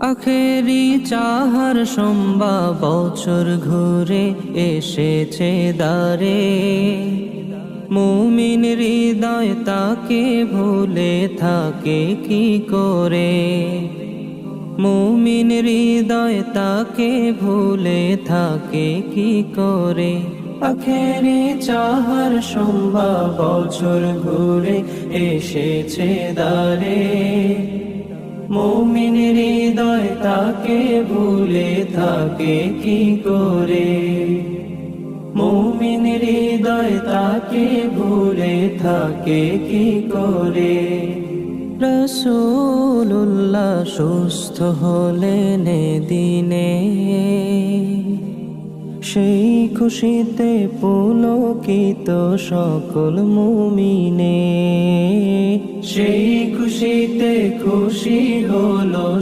আখেরি চাহার সম্বা বছর ঘুরে এসেছে দারে মুমিন হৃদয় তাকে ভুলে থাকে কি করে? মুমিন হৃদয় তাকে ভুলে থাকে কি করে? আখেরি চাহার সম্বা বছর ঘুরে এসেছে দারে হৃদয় তাকে ভুলে থাকে কি করে? মুমিন হৃদয় তাকে ভুলে থাকে কি করে? রসুল্লাহ সুস্থ হলেন দিনে। সেই খুশিতে পুলকিত সকল মুমিনে। সেই খুশিতে খুশি হলো